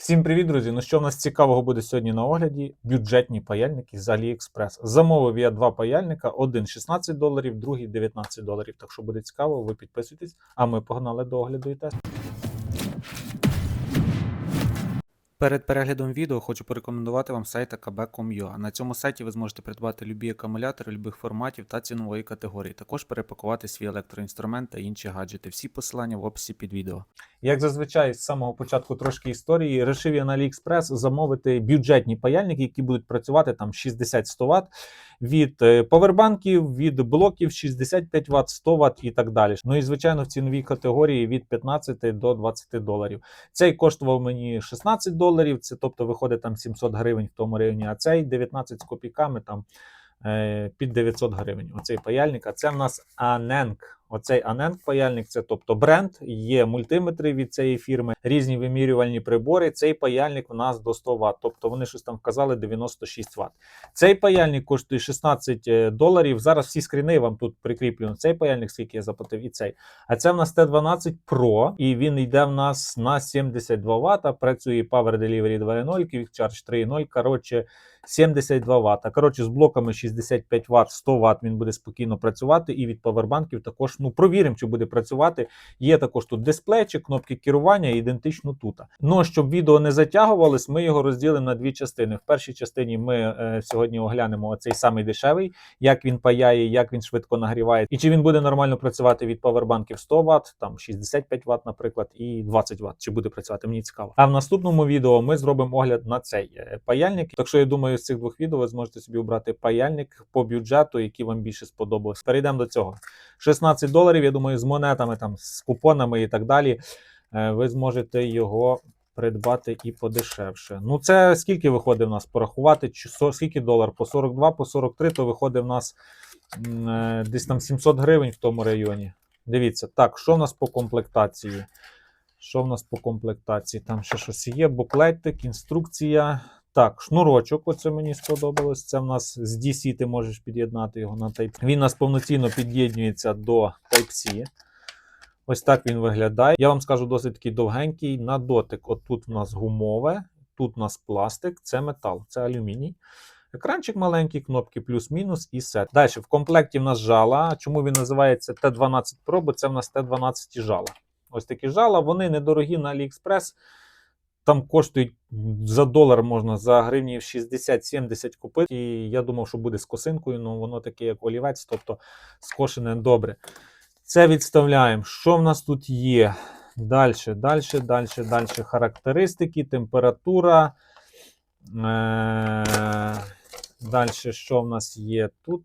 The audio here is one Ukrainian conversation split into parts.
Всім привіт, друзі! Ну що в нас цікавого буде сьогодні на огляді? Бюджетні паяльники з AliExpress. Замовив я два паяльника: один 16 доларів, другий 19 доларів. Так що буде цікаво, ви підписуйтесь, а ми погнали до огляду і тесту. Перед переглядом відео хочу порекомендувати вам сайт akb.com.ua. На цьому сайті ви зможете придбати любі акумулятори любих форматів та цінової категорії. Також перепакувати свій електроінструмент та інші гаджети. Всі посилання в описі під відео. Як зазвичай, з самого початку трошки історії, решив я на AliExpress замовити бюджетні паяльники, які будуть працювати там 60-100 Вт від е, повербанків, від блоків 65 Вт, 100 Вт і так далі. Ну і звичайно в ціновій категорії від 15 до 20 доларів. Цей коштував мені 16 доларів, це тобто виходить там 700 гривень в тому районі, а цей 19 з копійками там е, під 900 гривень. Оцей паяльник. А це в нас Aneng. Оцей Aneng паяльник, це тобто бренд, є мультиметри від цієї фірми, різні вимірювальні прибори. Цей паяльник у нас до 100 Вт, тобто вони щось там вказали 96 Вт. Цей паяльник коштує 16 доларів. Зараз всі скріни вам тут прикріплено. Цей паяльник, скільки я заплатив, і цей. А це в нас Т12 Pro, і він йде в нас на 72 Вт. Працює Power Delivery 2.0, Quick Charge 3.0. Коротше, 72 Вт. Коротше, з блоками 65 Вт, 100 Вт він буде спокійно працювати. І від павербанків також ну провіримо, чи буде працювати. Є також тут дисплейчик, кнопки керування, ідентично тут. Ну щоб відео не затягувалось, ми його розділимо на дві частини. В першій частині ми е, сьогодні оглянемо оцей самий дешевий, як він паяє, як він швидко нагріває, і чи він буде нормально працювати від павербанків 100 Вт, там 65 Вт, наприклад, і 20 Вт. Чи буде працювати? Мені цікаво. А в наступному відео ми зробимо огляд на цей е, паяльник. Так що я думаю, з цих двох відео ви зможете собі обрати паяльник по бюджету, який вам більше сподобався. Перейдемо до цього. 16 доларів, я думаю, з монетами, там, з купонами і так далі. е, Ви зможете його придбати і подешевше. Ну, це скільки виходить в нас порахувати? Скільки долар? По 42, по 43, то виходить в нас е, десь там 700 гривень в тому районі. Дивіться, так, що в нас по комплектації? Що в нас по комплектації? Там ще щось є, буклетик, інструкція. Так, шнурочок, оце мені сподобалось. Це в нас з DC ти можеш під'єднати його на Type. Він нас повноцінно під'єднується до Type-C. Ось так він виглядає. Я вам скажу досить такий довгенький на дотик. От тут в нас гумове, тут у нас пластик, це метал, це алюміній. Екранчик маленький, кнопки плюс-мінус і сет. Далі в комплекті в нас жала. Чому він називається Т12 Pro? Бо це в нас Т12 жала. Ось такі жала, вони недорогі на AliExpress. Там коштують за долар можна за гривнів 60-70 купити. І я думав, що буде з косинкою, але воно таке, як олівець, тобто скошене добре. Це відставляємо. Що в нас тут є? Далі, далі, далі, далі. Характеристики, температура. Е- Далі, що в нас є? Тут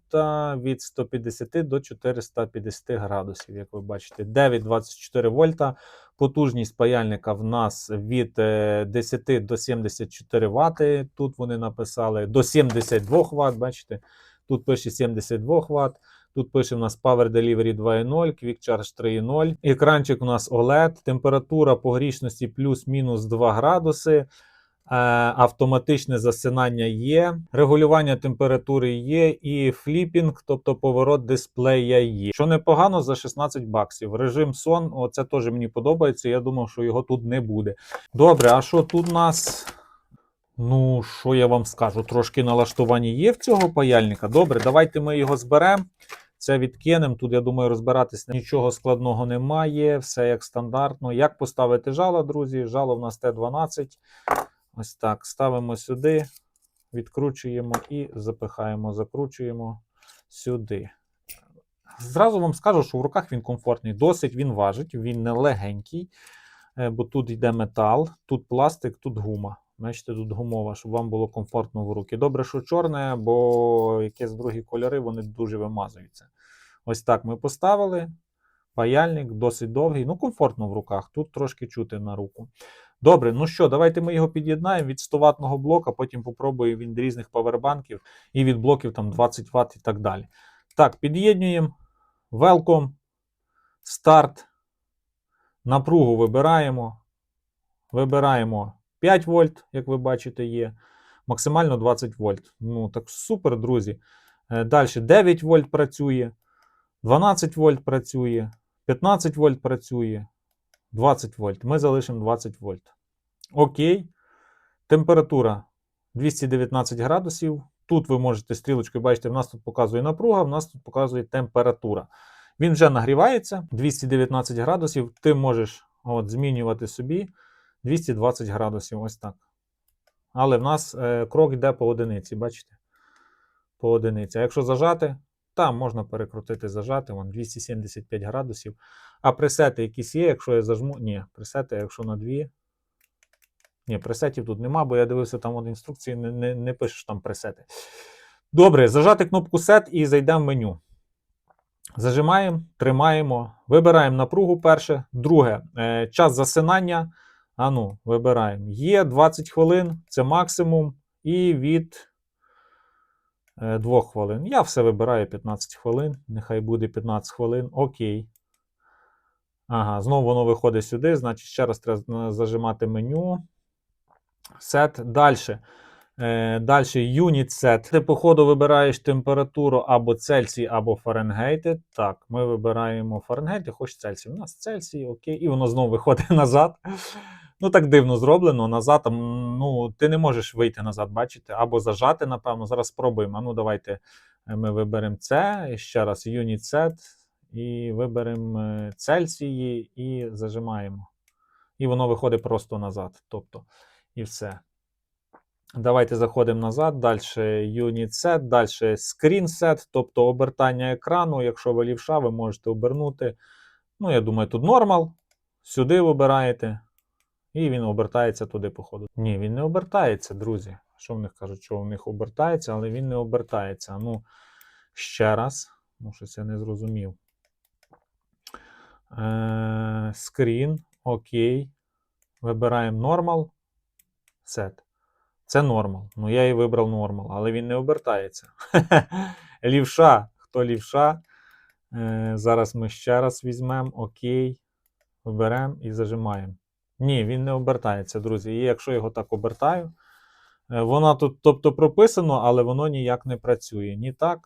від 150 до 450 градусів, як ви бачите. 9,24 вольта. Потужність паяльника в нас від е, 10 до 74 Вт. Тут вони написали до 72 Вт. Бачите, тут пише 72 Вт. Тут пише у нас Power Delivery 2.0, Quick Charge 3.0. Екранчик у нас OLED, температура погрішності плюс-мінус 2 градуси. Е, Автоматичне засинання є, регулювання температури є, і фліпінг, тобто поворот дисплея є. Що непогано за 16 баксів. Режим сон, оце теж мені подобається. Я думав, що його тут не буде. Добре, а що тут у нас? Ну, що я вам скажу? Трошки налаштування є в цього паяльника. Добре, давайте ми його зберемо. Це відкинемо. Тут, я думаю, розбиратись нічого складного немає. Все як стандартно. Як поставити жало, друзі? Жало в нас Т12. Ось так. Ставимо сюди, відкручуємо і запихаємо, закручуємо сюди. Зразу вам скажу, що в руках він комфортний. Досить він важить, він не легенький, е, бо тут йде метал, тут пластик, тут гума. Бачите, тут гумова, щоб вам було комфортно в руки. Добре, що чорне, бо якісь другі кольори вони дуже вимазуються. Ось так ми поставили. Паяльник досить довгий, ну комфортно в руках. Тут трошки чути на руку. Добре, ну що, давайте ми його під'єднаємо від 100 ватного блока, потім попробуємо від різних павербанків і від блоків там 20 Вт і так далі. Так, під'єднуємо. Welcome. Старт. Напругу вибираємо. Вибираємо 5 вольт, як ви бачите, є. Максимально 20 вольт. Ну, так супер, друзі. Далі 9 вольт працює, 12 вольт працює, 15 вольт працює, 20 вольт. Ми залишимо 20 вольт. Окей. Температура 219 градусів. Тут ви можете стрілочкою бачите, в нас тут показує напруга, в нас тут показує температура. Він вже нагрівається 219 градусів. Ти можеш от, змінювати собі 220 градусів. Ось так. Але в нас е, крок йде по одиниці, бачите? По одиниці. А якщо зажати, там можна перекрутити зажати, вон 275 градусів. А пресети якісь є, якщо я зажму. Ні, пресети, якщо на дві. Ні, пресетів тут нема, бо я дивився там от інструкції, не, не, не пишеш там пресети. Добре, зажати кнопку Set і зайдемо в меню. Зажимаємо, тримаємо, вибираємо напругу перше. Друге, е, час засинання. Ану, вибираємо. Є 20 хвилин, це максимум. І від 2 хвилин. Я все вибираю 15 хвилин. Нехай буде 15 хвилин. Окей. Ага, знову воно виходить сюди. Значить, ще раз треба зажимати меню. Set. Далі. Е, Далі Unit Set. Ти, по ходу, вибираєш температуру або Цельсій, або Фаренгейти. Так, ми вибираємо Фаренгейти, хоч Цельсій. У нас Цельсій, окей. І воно знову виходить назад. Ну, так дивно зроблено. Назад, ну, ти не можеш вийти назад, бачите? Або зажати, напевно. Зараз спробуємо. А ну, давайте е, ми виберемо це. І ще раз Unit Set. І виберемо е, Цельсії і зажимаємо. І воно виходить просто назад. Тобто, і все. Давайте заходимо назад. Далі Unit Set, далі Screen Set, тобто обертання екрану. Якщо ви лівша, ви можете обернути. Ну, я думаю, тут нормал. Сюди вибираєте. І він обертається туди, походу. Ні, він не обертається, друзі. Що в них кажуть, що в них обертається, але він не обертається. Ну, ще раз. Ну, щось я не зрозумів. Е, Скрін. Окей. Вибираємо Normal. Set. Це нормал. Ну, я і вибрав нормал, але він не обертається. лівша. Хто лівша? Е, зараз ми ще раз візьмемо. Окей. Виберемо і зажимаємо. Ні, він не обертається, друзі. І якщо його так обертаю, е, воно тут, тобто, прописано, але воно ніяк не працює. Ні так,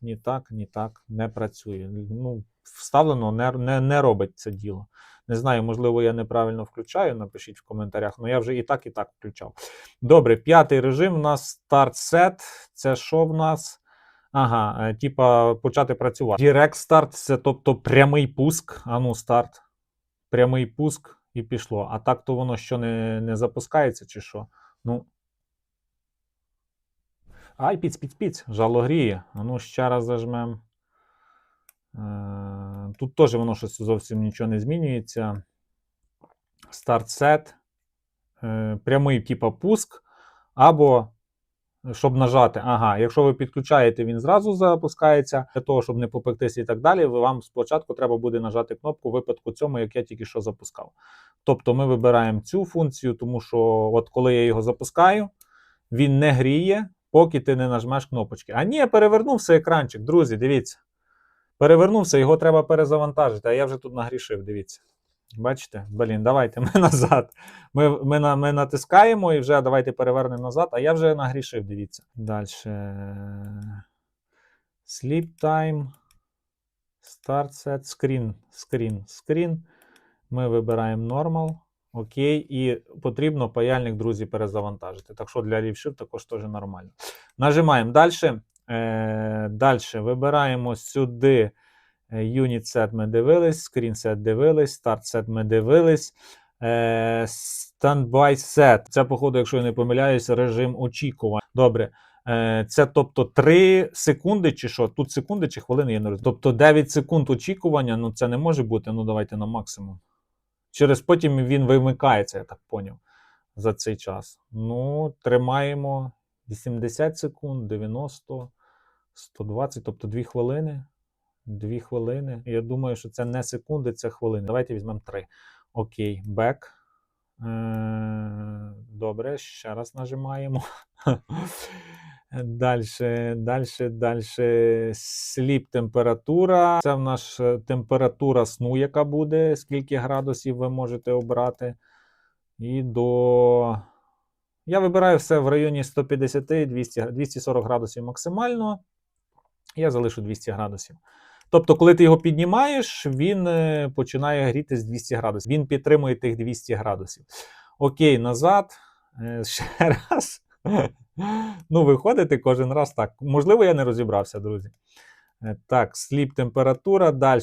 ні так, ні так не працює. Ну, вставлено не, не, не робить це діло. Не знаю, можливо, я неправильно включаю. Напишіть в коментарях, але я вже і так, і так включав. Добре, п'ятий режим у нас Set. Це що в нас? Ага, е, типа почати працювати. Direct Start це тобто прямий пуск. Ану, старт. Прямий пуск і пішло. А так то воно що не, не запускається, чи що? Ну. Ай, піць, піць, піць, жало гріє. Ну ще раз зажмемо. Е, Тут теж воно щось зовсім нічого не змінюється. Set. Е, Прямий, типа пуск. Або, щоб нажати, ага, якщо ви підключаєте, він зразу запускається. Для того, щоб не попектися і так далі, вам спочатку треба буде нажати кнопку в випадку цьому, як я тільки що запускав. Тобто ми вибираємо цю функцію, тому що от коли я його запускаю, він не гріє, поки ти не нажмеш кнопочки. А ні, перевернувся екранчик, друзі, дивіться. Перевернувся, його треба перезавантажити, а я вже тут нагрішив, дивіться. Бачите? Блін, давайте ми назад. Ми, ми, на- ми натискаємо і вже давайте перевернемо назад, а я вже нагрішив, дивіться. Далі. Sleep time. Start set. Screen. Screen. Screen. Ми вибираємо Normal. Окей. І потрібно паяльник, друзі, перезавантажити. Так що для лівшив також теж нормально. Нажимаємо далі. Е, далі вибираємо сюди Unit Set ми дивились, Screen Set дивились, Start Set ми дивились. Е, Standby Set. Це, походу, якщо я не помиляюся, режим очікування. Добре. Е, Це тобто 3 секунди, чи що? Тут секунди чи хвилини, я не розумію. Тобто 9 секунд очікування, ну це не може бути. Ну давайте на максимум. Через потім він вимикається, я так поняв, за цей час. Ну, тримаємо 80 секунд, 90, 120, тобто 2 хвилини. 2 хвилини. Я думаю, що це не секунди, це хвилини. Давайте візьмемо 3. Окей. Е, Добре, ще раз нажимаємо. Дальше, дальше, дальше. Sleep температура. Це в нас е, температура сну, яка буде, скільки градусів ви можете обрати. І до. Я вибираю все в районі 150-200, 240 градусів максимально. Я залишу 200 градусів. Тобто, коли ти його піднімаєш, він е, починає гріти з 200 градусів. Він підтримує тих 200 градусів. Окей, назад. Е, Ще раз. Ну, виходити кожен раз так. Можливо, я не розібрався, друзі. Е, Так, сліп температура. Далі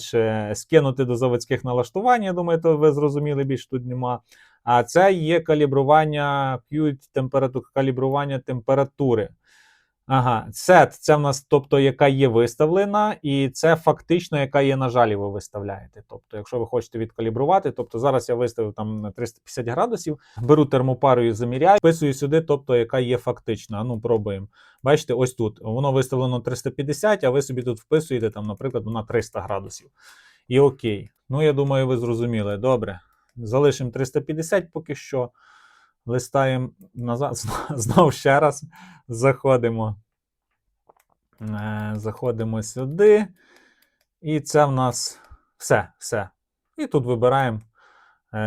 скинути до заводських налаштувань. Я думаю, то ви зрозуміли, більш тут нема. А це є калібрування Qt температур, калібрування температури. Ага, set це в нас, тобто, яка є виставлена, і це фактично, яка є на жалі, ви виставляєте. Тобто, якщо ви хочете відкалібрувати, тобто зараз я виставив там на 350 градусів, беру термопарою, заміряю, вписую сюди, тобто, яка є фактична. Ну, пробуємо. Бачите, ось тут воно виставлено 350, а ви собі тут вписуєте, там, наприклад, на 300 градусів. І окей. Ну, я думаю, ви зрозуміли. Добре. Залишимо 350 поки що. Листаємо назад, знову ще раз. Заходимо. Е, Заходимо сюди. І це в нас все. все. І тут вибираємо. Е,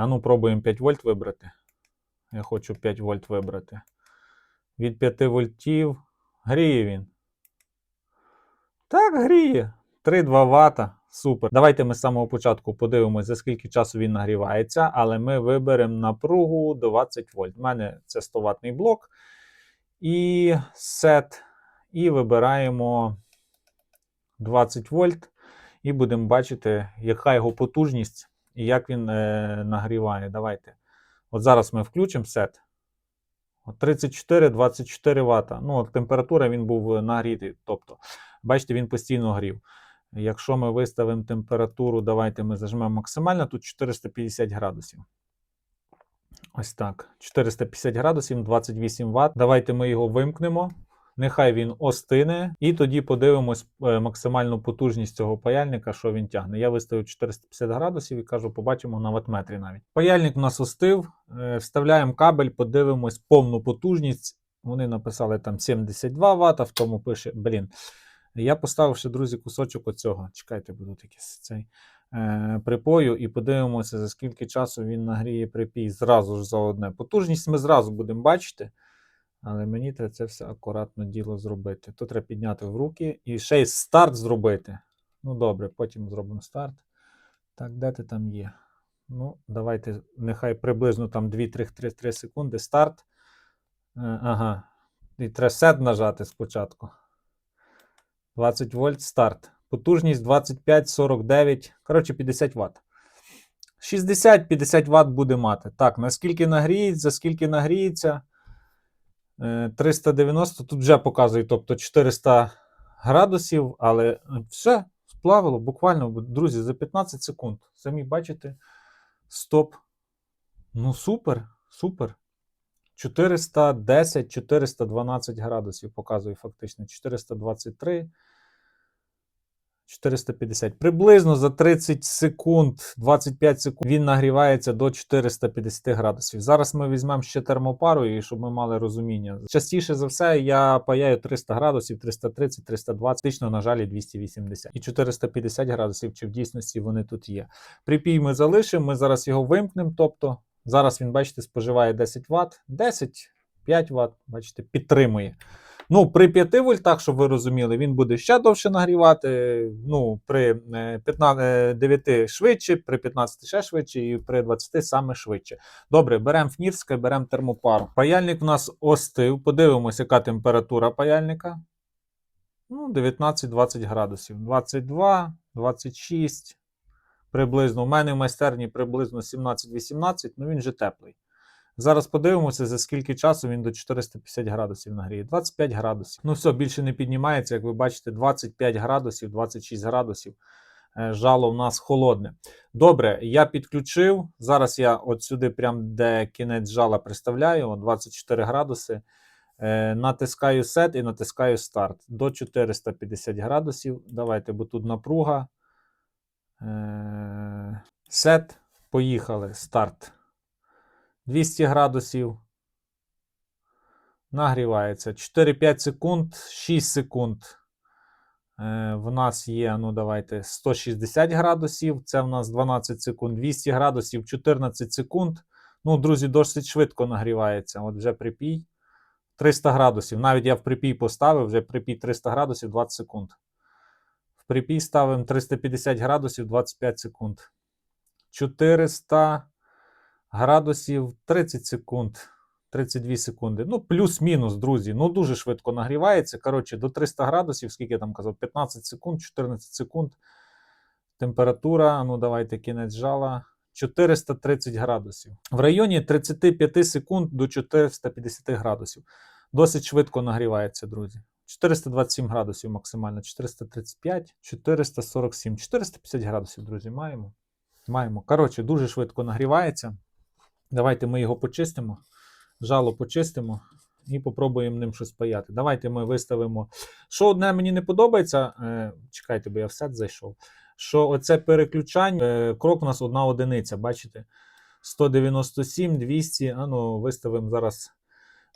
а ну, пробуємо 5 вольт вибрати. Я хочу 5 вольт вибрати. Від 5 вольтів. Гріє він. Так, гріє. 3-2 Вт. Супер. Давайте ми з самого початку подивимося, за скільки часу він нагрівається, але ми виберемо напругу 20 вольт. У мене це 100 ватний блок. І сет. І вибираємо 20 вольт. І будемо бачити, яка його потужність і як він е, нагріває. Давайте. От зараз ми включимо сет. 34-24 Вт. Ну, температура він був нагрітий. Тобто, бачите, він постійно грів. Якщо ми виставимо температуру, давайте ми зажмемо максимально, тут 450 градусів. Ось так. 450 градусів, 28 Вт. Давайте ми його вимкнемо. Нехай він остине, і тоді подивимось е, максимальну потужність цього паяльника, що він тягне. Я виставив 450 градусів і кажу, побачимо на ватметрі навіть. Паяльник у нас остив. Е, Вставляємо кабель, подивимось повну потужність. Вони написали там 72 Вт, в тому пише, блін. Я поставив ще, друзі, кусочок оцього. Чекайте, буду якийсь цей е, припою, і подивимося, за скільки часу він нагріє припій зразу ж за одне. Потужність ми зразу будемо бачити. Але мені треба це все акуратно діло зробити. То треба підняти в руки і ще й старт зробити. Ну, добре, потім зробимо старт. Так, де ти там є? Ну, давайте, нехай приблизно там 2-3 секунди. Старт. Е, ага. І треба сет нажати спочатку. 20 вольт старт. Потужність 25-49, коротше, 50 Вт. 60-50 Вт буде мати. Так, наскільки нагріється, за скільки нагріється. Е, 390, тут вже показує, тобто 400 градусів, але е, все, сплавило буквально, друзі, за 15 секунд. Самі бачите, стоп. Ну, супер, супер. 410-412 градусів показує фактично. 423. 450. Приблизно за 30 секунд, 25 секунд він нагрівається до 450 градусів. Зараз ми візьмемо ще термопару, і щоб ми мали розуміння. Частіше за все, я паяю 300 градусів, 330, 320, фактично, на жалі 280. І 450 градусів, чи в дійсності вони тут є. Припій ми залишимо, ми зараз його вимкнемо. Тобто, зараз він, бачите, споживає 10 Вт, 10, 5 Вт, бачите, підтримує. Ну, при 5 вольтах, щоб ви розуміли, він буде ще довше нагрівати. Ну, при е, 15, е, 9 швидше, при 15 ще швидше, і при 20 саме швидше. Добре, беремо фнірське, беремо термопару. Паяльник у нас остив. Подивимося, яка температура паяльника. Ну, 19-20 градусів. 22, 26. Приблизно. У мене в майстерні приблизно 17-18, ну він же теплий. Зараз подивимося, за скільки часу він до 450 градусів нагріє. 25 градусів. Ну все, більше не піднімається, як ви бачите, 25 градусів, 26 градусів. Е, Жало в нас холодне. Добре, я підключив. Зараз я от сюди, прям де кінець жала приставляю, 24 градуси. Е, Натискаю set і натискаю старт до 450 градусів. Давайте, бо тут напруга. Е, Set. Поїхали. Старт. 200 градусів. Нагрівається 4-5 секунд, 6 секунд. Е, в нас є, ну давайте, 160 градусів. Це в нас 12 секунд, 200 градусів, 14 секунд. Ну, друзі, досить швидко нагрівається. От вже припій. 300 градусів. Навіть я в припій поставив, вже припій 300 градусів 20 секунд. В припій ставимо 350 градусів 25 секунд. 400 градусів 30 секунд. 32 секунди. Ну, плюс-мінус, друзі. Ну, дуже швидко нагрівається. Коротше, до 300 градусів, скільки я там казав, 15 секунд, 14 секунд. Температура, ну давайте кінець жала. 430 градусів. В районі 35 секунд до 450 градусів. Досить швидко нагрівається, друзі. 427 градусів максимально, 435, 447, 450 градусів, друзі, маємо. Маємо. Коротше, дуже швидко нагрівається. Давайте ми його почистимо. Жало почистимо і попробуємо ним щось паяти. Давайте ми виставимо. Що одне мені не подобається, е, чекайте, бо я в сет зайшов. Що оце переключання, е, крок у нас одна одиниця, бачите? 197, 200. А ну, виставимо зараз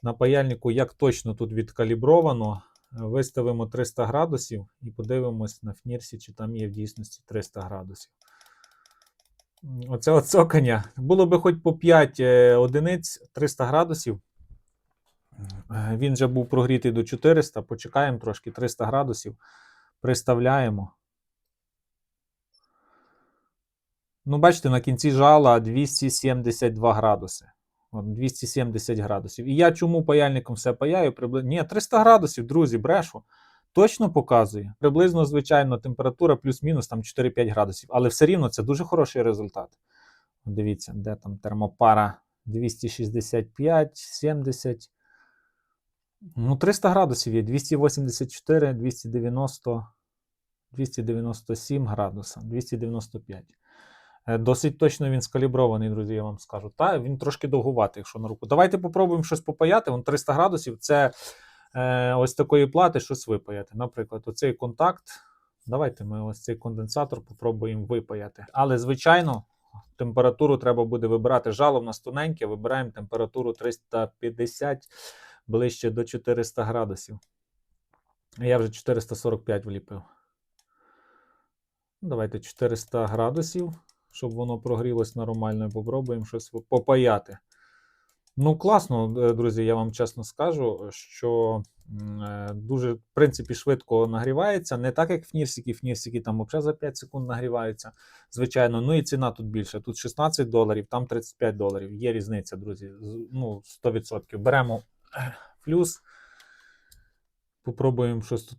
на паяльнику, як точно тут відкалібровано. Виставимо 300 градусів і подивимось на фнірсі, чи там є в дійсності 300 градусів. Оце цокання. Було би хоч по 5 е, одиниць 300 градусів. Е, Він вже був прогрітий до 400. Почекаємо трошки 300 градусів. Приставляємо. Ну, бачите, на кінці жала 272 градуси. 270 градусів. І я чому паяльником все паяю? Ні, 300 градусів, друзі, брешу. Точно показує. Приблизно, звичайно, температура плюс-мінус там 4-5 градусів. Але все рівно це дуже хороший результат. Дивіться, де там термопара 265, 70. Ну, 300 градусів є. 284, 290, 297 градуса, 295. Е, Досить точно він скалібрований, друзі, я вам скажу. Та він трошки довгуватий, якщо на руку. Давайте попробуємо щось попаяти. Вон 300 градусів це е, ось такої плати щось випаяти. Наприклад, оцей контакт. Давайте ми ось цей конденсатор попробуємо випаяти. Але, звичайно, температуру треба буде вибирати. Жало в нас тоненьке, вибираємо температуру 350 ближче до 400 градусів. Я вже 445 вліпив. Давайте 400 градусів, щоб воно прогрілось нормально. Попробуємо щось попаяти. Ну, класно, е, друзі, я вам чесно скажу, що е, дуже, в принципі, швидко нагрівається. Не так, як фнірсики. Фнірсики там взагалі за 5 секунд нагріваються. Звичайно, ну і ціна тут більша. Тут 16 доларів, там 35 доларів. Є різниця, друзі. Ну, 100%. Беремо е, флюс. Попробуємо щось тут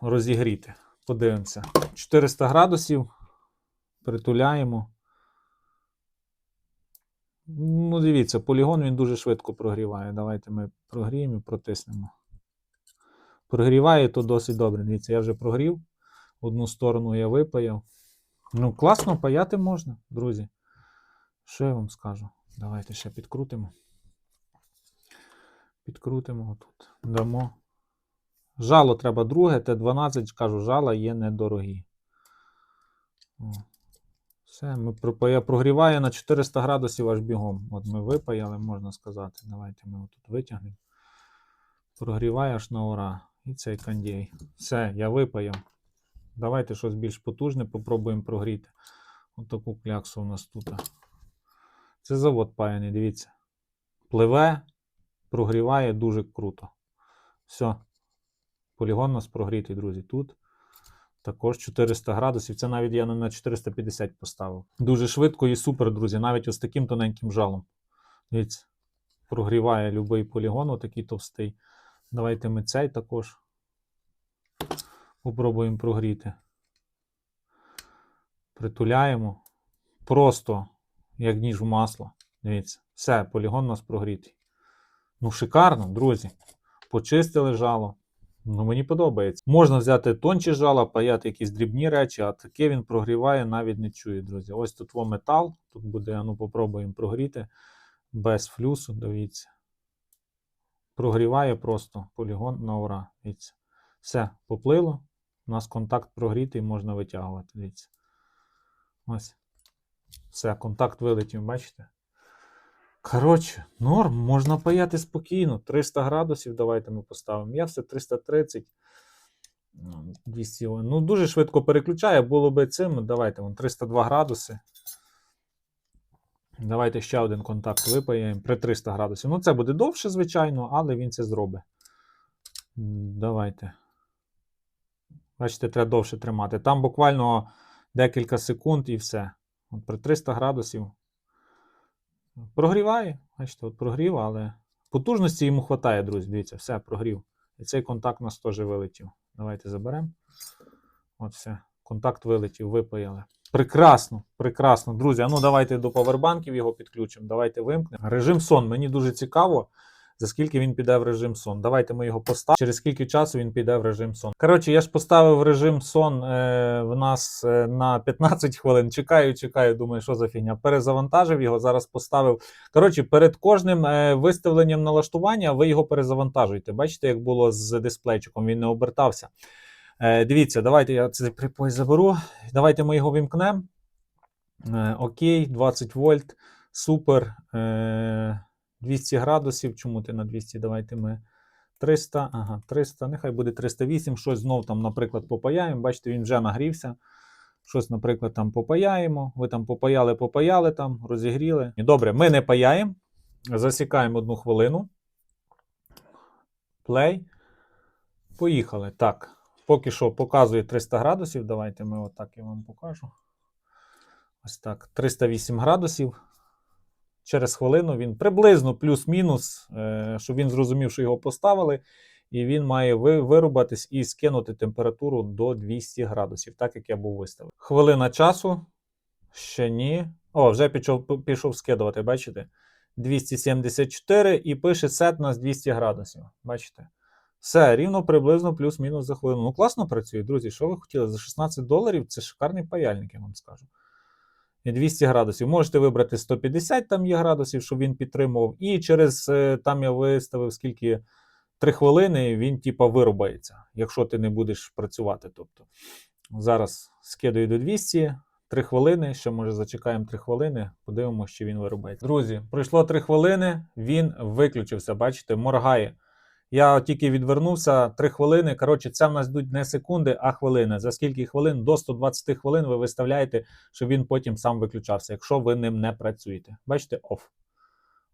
розігріти. Подивимося. 400 градусів. Притуляємо. Ну, дивіться, полігон він дуже швидко прогріває. Давайте ми прогріємо і протиснемо. Прогріває то досить добре. Дивіться, я вже прогрів. Одну сторону я випаяв. Ну, класно паяти можна, друзі. Що я вам скажу? Давайте ще підкрутимо. Підкрутимо тут. Дамо. Жало треба друге, Т12, кажу, жала є недорогі. Все, ми я прогріваю на 400 градусів аж бігом. От ми випаяли, можна сказати. Давайте ми тут витягнемо. Прогріває аж на ура. І цей кондей. Все, я випаяв. Давайте щось більш потужне попробуємо прогріти. От таку кляксу у нас тут. Це завод паяний, дивіться. Пливе, прогріває дуже круто. Все. Полігон у нас прогрітий, друзі. Тут також 400 градусів. Це навіть я не на 450 поставив. Дуже швидко і супер, друзі. Навіть ось таким тоненьким жалом. Дивіться, прогріває любий полігон, отакий товстий. Давайте ми цей також попробуємо прогріти. Притуляємо. Просто як ніж в масло. Дивіться, все, полігон у нас прогрітий. Ну, шикарно, друзі. Почистили жало. Ну, мені подобається. Можна взяти тончі жала, паяти якісь дрібні речі, а таке він прогріває, навіть не чує, друзі. Ось тут во метал. Тут буде, ну, попробуємо прогріти. Без флюсу, дивіться. Прогріває просто полігон на ура. Дивіться. Все, поплило. У нас контакт прогрітий, можна витягувати. Дивіться. Ось. Все, контакт вилетів, бачите? Коротше, норм, можна паяти спокійно. 300 градусів давайте ми поставимо. Я все 330. ну, 200. Ну, дуже швидко переключає. Було би цим. Давайте вон 302 градуси. Давайте ще один контакт випаяємо при 300 градусів. Ну, це буде довше, звичайно, але він це зробить. Давайте. Бачите, треба довше тримати. Там буквально декілька секунд і все. От при 300 градусів. Прогріває. Бачите, от прогрів, але Потужності йому вистачає, друзі. Дивіться, все, прогрів. І цей контакт у нас теж вилетів. Давайте заберемо. От все. Контакт вилетів, випаяли. Прекрасно, прекрасно. Друзі, ну давайте до павербанків його підключимо. Давайте вимкнемо. Режим сон. Мені дуже цікаво, за скільки він піде в режим сон. Давайте ми його поставимо. Через скільки часу він піде в режим сон. Коротше, я ж поставив режим сон е, в нас е, на 15 хвилин. Чекаю, чекаю, думаю, що за фігня. Перезавантажив його, зараз поставив. Коротше, перед кожним е, виставленням налаштування ви його перезавантажуєте. Бачите, як було з дисплейчиком, він не обертався. Е, дивіться, давайте я цей припой заберу. Давайте ми його вімкнемо. Е, окей, 20 вольт. Супер. Е, 200 градусів. Чому ти на 200? Давайте ми 300. Ага, 300. Нехай буде 308. Щось знов там, наприклад, попаяємо. Бачите, він вже нагрівся. Щось, наприклад, там попаяємо. Ви там попаяли, попаяли там, розігріли. Добре, ми не паяємо. Засікаємо одну хвилину. Play. Поїхали. Так. Поки що показує 300 градусів. Давайте ми отак я вам покажу. Ось так. 308 градусів. Через хвилину він приблизно плюс-мінус, е, щоб він зрозумів, що його поставили. І він має вирубатись і скинути температуру до 200 градусів, так як я був виставив. Хвилина часу. Ще ні. О, вже пішов, пішов скидувати, бачите? 274 і пише сет на 200 градусів. Бачите? Все, рівно приблизно плюс-мінус за хвилину. Ну, класно працює, друзі. Що ви хотіли? За 16 доларів це шикарний паяльник, я вам скажу. І 200 градусів. Можете вибрати 150 там є градусів, щоб він підтримував. І через е, там я виставив скільки 3 хвилини, він типа вирубається, якщо ти не будеш працювати. Тобто зараз скидаю до 200, 3 хвилини. Ще може зачекаємо 3 хвилини, подивимося, чи він вирубається. Друзі, пройшло 3 хвилини, він виключився. Бачите, моргає. Я тільки відвернувся 3 хвилини. Коротше, це в нас йдуть не секунди, а хвилини. За скільки хвилин? До 120 хвилин ви виставляєте, щоб він потім сам виключався, якщо ви ним не працюєте. Бачите, оф.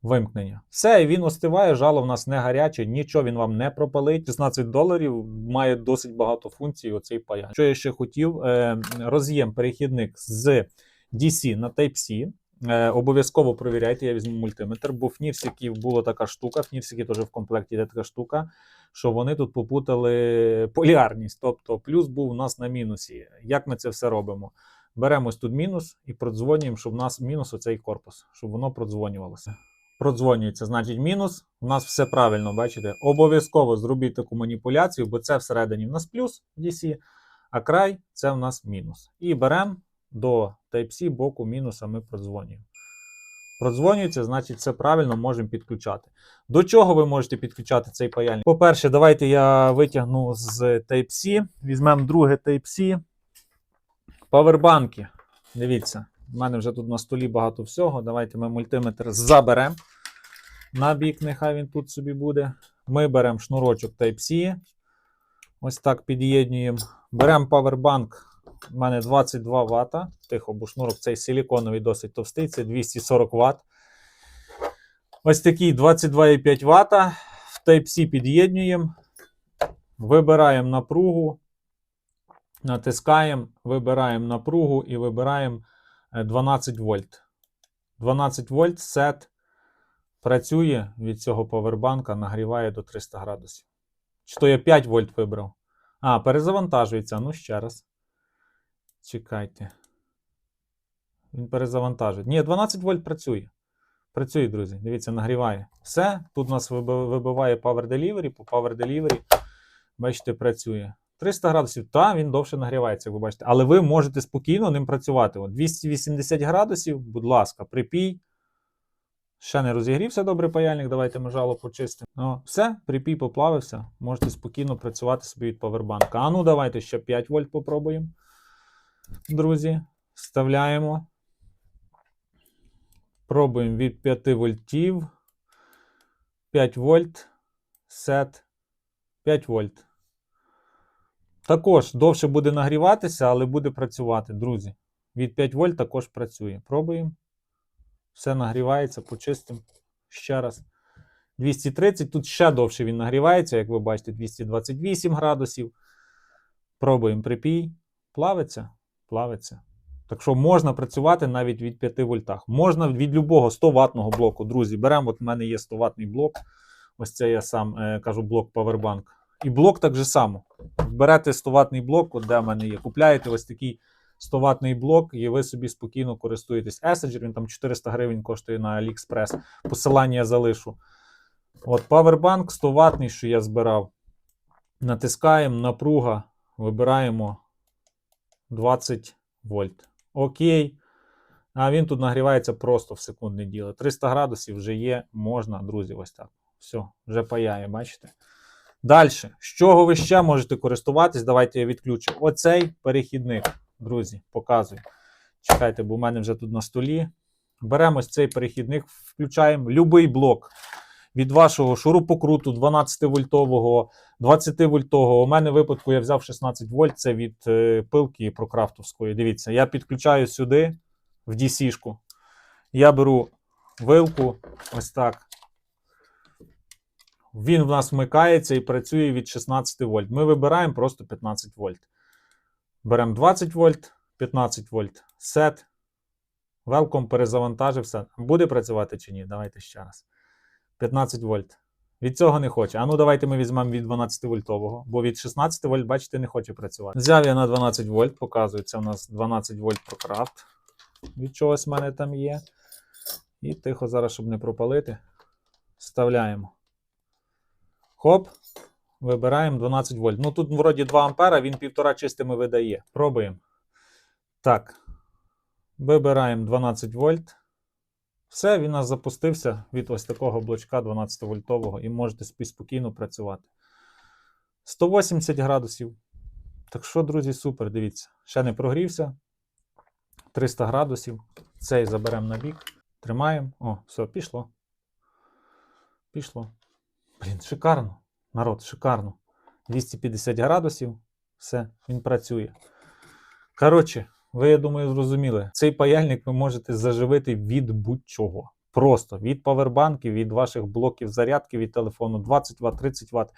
Вимкнення. Все, він остиває, жало в нас не гаряче, нічого він вам не пропалить. 16 доларів має досить багато функцій. Оцей паян. Що я ще хотів? Е, роз'єм перехідник з DC на Type-C. Е, обов'язково провіряйте, я візьму мультиметр, бо в Нівсіків була така штука, в Нівсіки теж в комплекті йде така штука, що вони тут попутали полярність. Тобто плюс був у нас на мінусі. Як ми це все робимо? Беремо ось тут мінус і продзвонюємо, щоб у нас мінус оцей корпус, щоб воно продзвонювалося. Продзвонюється, значить мінус. У нас все правильно, бачите? Обов'язково зробіть таку маніпуляцію, бо це всередині в нас плюс в DC, а край це в нас мінус. І беремо до Type-C боку мінуса ми продзвонюємо. Продзвонюється, значить, все правильно можемо підключати. До чого ви можете підключати цей паяльник? По-перше, давайте я витягну з Type-C. Візьмемо друге Type-C. Павербанки. Дивіться, в мене вже тут на столі багато всього. Давайте ми мультиметр заберемо. На бік, нехай він тут собі буде. Ми беремо шнурочок Type-C. Ось так під'єднуємо. Беремо павербанк. У мене 22 Вт. Тихо, бо шнурок цей силіконовий досить товстий, це 240 Вт. Ось такий 22,5 Вт. В Type-C під'єднуємо. Вибираємо напругу. Натискаємо, вибираємо напругу і вибираємо е, 12 вольт. 12 вольт сет працює від цього повербанка, нагріває до 300 градусів. Чи то я 5 вольт вибрав? А, перезавантажується. Ну, ще раз. Чекайте. Він перезавантажить. Ні, 12 вольт працює. Працює, друзі. Дивіться, нагріває. Все. Тут у нас вибиває Power Delivery. По Power Delivery, бачите, працює. 300 градусів, та він довше нагрівається, як ви бачите. Але ви можете спокійно ним працювати. От 280 градусів, будь ласка, припій. Ще не розігрівся добрий паяльник, давайте ми жало почистимо. Ну, все, припій поплавився. Можете спокійно працювати собі від павербанка. А ну, давайте ще 5 вольт попробуємо. Друзі, вставляємо. Пробуємо від 5 вольтів. 5 вольт. Сет. 5 вольт. Також довше буде нагріватися, але буде працювати, друзі. Від 5 вольт також працює. Пробуємо. Все нагрівається, почистимо. Ще раз. 230. Тут ще довше він нагрівається, як ви бачите, 228 градусів. Пробуємо припій. Плавиться, плавиться. Так що можна працювати навіть від 5 вольтах. Можна від любого 100 ватного блоку. Друзі, беремо, от в мене є 100 ватний блок. Ось це я сам е, кажу блок Powerbank. І блок так же само. Берете 100 ватний блок, от де в мене є. Купляєте ось такий 100 ватний блок, і ви собі спокійно користуєтесь. Essenger, він там 400 гривень коштує на AliExpress. Посилання я залишу. От Powerbank 100 ватний, що я збирав. Натискаємо напруга, вибираємо 20 вольт. Окей. А він тут нагрівається просто в секундне діло. 300 градусів вже є, можна, друзі, ось так. Все, вже паяє, бачите? Далі, з чого ви ще можете користуватись? Давайте я відключу. Оцей перехідник, друзі, показую. Чекайте, бо в мене вже тут на столі. Беремо ось цей перехідник, включаємо будь-який блок від вашого шурупокруту 12-вольтового, 20-вольтового. У мене в випадку я взяв 16 вольт, це від е, пилки прокрафтовської. Дивіться, я підключаю сюди в DC-шку. Я беру вилку, ось так. Він в нас вмикається і працює від 16 вольт. Ми вибираємо просто 15 вольт. Беремо 20 вольт, 15 вольт. Сет. Велком перезавантажився. Буде працювати чи ні? Давайте ще раз. 15 вольт. Від цього не хоче. А ну давайте ми візьмемо від 12 вольтового, бо від 16 вольт, бачите, не хоче працювати. Взяв я на 12 вольт, показую, це у нас 12 вольт прокрафт. Від чогось в мене там є. І тихо зараз, щоб не пропалити. Вставляємо. Хоп. Вибираємо 12 вольт. Ну тут вроді 2 ампера, він півтора чистими видає. Пробуємо. Так. Вибираємо 12 вольт. Все, він у нас запустився від ось такого блочка 12 вольтового і можете спокійно працювати. 180 градусів. Так що, друзі, супер, дивіться. Ще не прогрівся. 300 градусів. Цей заберемо на бік. Тримаємо. О, все, пішло. Пішло. Блін, шикарно. Народ, шикарно. 250 градусів. Все, він працює. Коротше, ви, я думаю, зрозуміли. Цей паяльник ви можете заживити від будь-чого. Просто від павербанків, від ваших блоків зарядки від телефону 20 Вт, 30 Вт.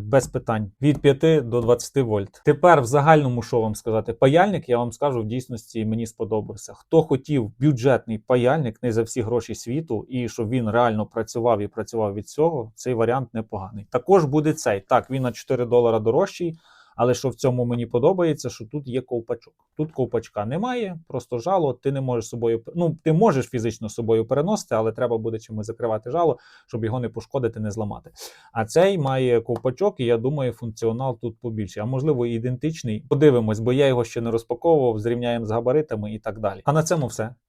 Без питань від 5 до 20 вольт. Тепер в загальному, що вам сказати, паяльник, я вам скажу, в дійсності мені сподобався. Хто хотів бюджетний паяльник, не за всі гроші світу, і щоб він реально працював і працював від цього, цей варіант непоганий. Також буде цей. Так, він на 4 долара дорожчий. Але що в цьому мені подобається, що тут є ковпачок. Тут ковпачка немає, просто жало. Ти не можеш собою. Ну, ти можеш фізично собою переносити, але треба буде чимось закривати жало, щоб його не пошкодити, не зламати. А цей має ковпачок, і я думаю, функціонал тут побільший. А можливо, ідентичний. Подивимось, бо я його ще не розпаковував, зрівняємо з габаритами і так далі. А на цьому все.